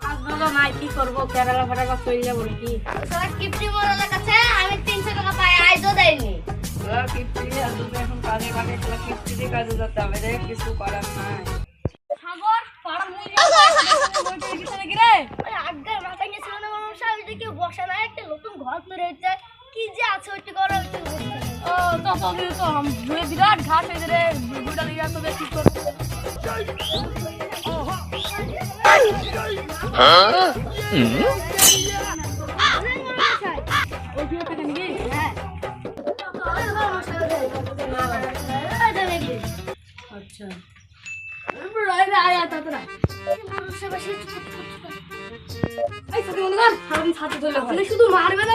নাই কি করব? কেরালা ফেরালা চলে যাব কি সারা কিপটি মোড়ালের কাছে আমি তিনশো টাকা পাই আজও দেয়নি। এখন কাজে কাজে খেলা কিপ্তিতে কাজে যেতে হবে রে কিছু করার নাই। সাগর পাড়া রে? ওই আগের মাথায় গেছিল না মামা সাহেব যে কেউ বসে না একটা নতুন ঘর তৈরি কি যে আছে ওইটা করা ও তো তো তো বিরাট ঘাস হয়েছে রে বুড়া কি হ্যাঁ আচ্ছা। শুধু মারবেন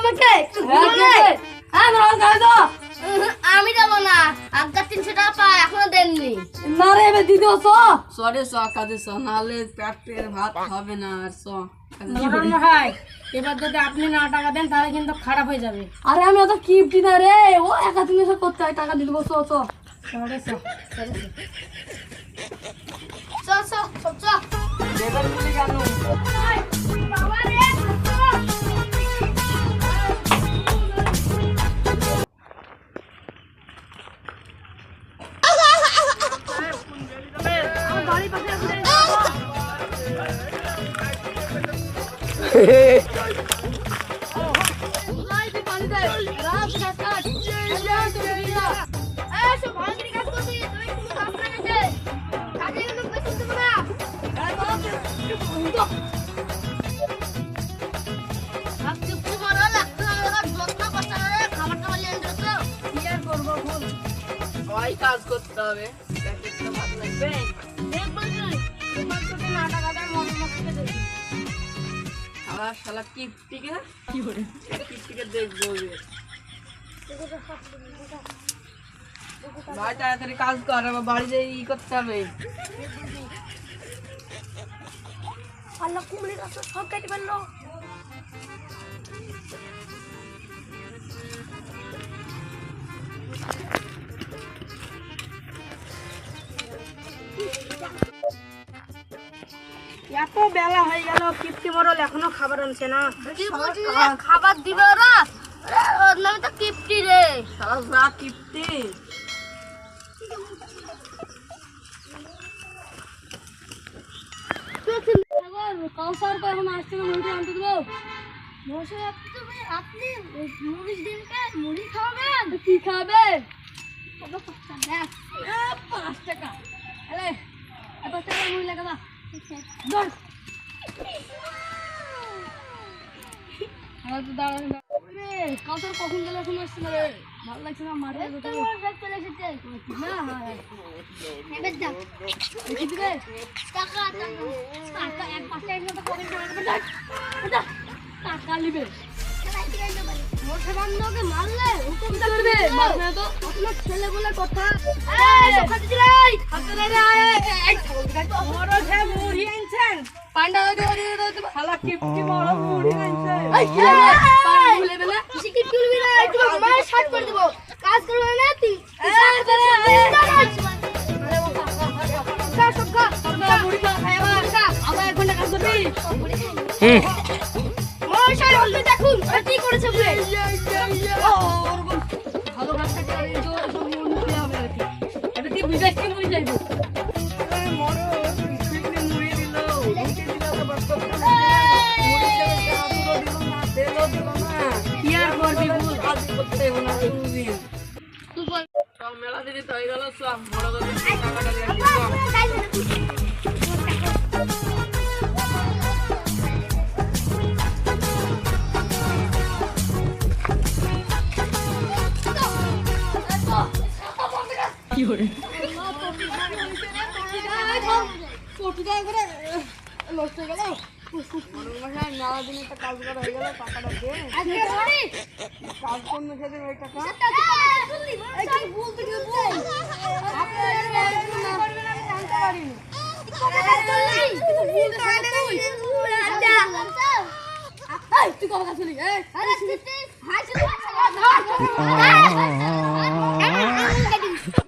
আমি যাব না। আজকাল তিনশো পাই না রে এবার দিদি ওসো সরে চ কাজে চ নাহলে পেটের ভাত হবে না আর নরম হয়। এবার যদি আপনি না টাকা দেন তাহলে কিন্তু খারাপ হয়ে যাবে। আরে আমি অত কিপটি না রে। ও একা তুমি করতে হয় টাকা দিতে বসো ওসো সরে সো। সবাই কাজ করতে হবে। ভাত লাগবে। আবার শালা কিপ্তিকে কি করে? কিপ্তিকে দেখব। ভাই তাড়াতাড়ি কাজ কর আবার বাড়িতে ই করতে হবে। আল্লাহ কুমড়ি গাছ সব কেটে ফেলল। এত বেলা হয়ে গেল কিপ্তি মরল এখনও খাবার আনছে না। খাবার দিবে ওরা? ওর নামে তো কিপটি রে। যা কিপ্তি কাউসার তো এখন আসছে না আনতে দেবো। মশাই আপনি তো আপনি দিনকে মুড়ি খাওয়াবেন? কি খাবে? পাঁচ টাকা। পাঁচ টাকা মুড়ি লাগা দাও তো দাঁড়ানো রে কাউসার কখন গেলে এখন আসছে না রে ভালো লাগছে না মাঠে চলে এসেছে না হ্যাঁ টাকা টাকা এক দেখ টাকা নিবে কাজ করবে না তুই এই মেলা দিদি তো গেল সব বড় করে টাকাটা দিয়ে কি করে নষ্ট হয়ে গেল হয়ে তুই কবে কাজ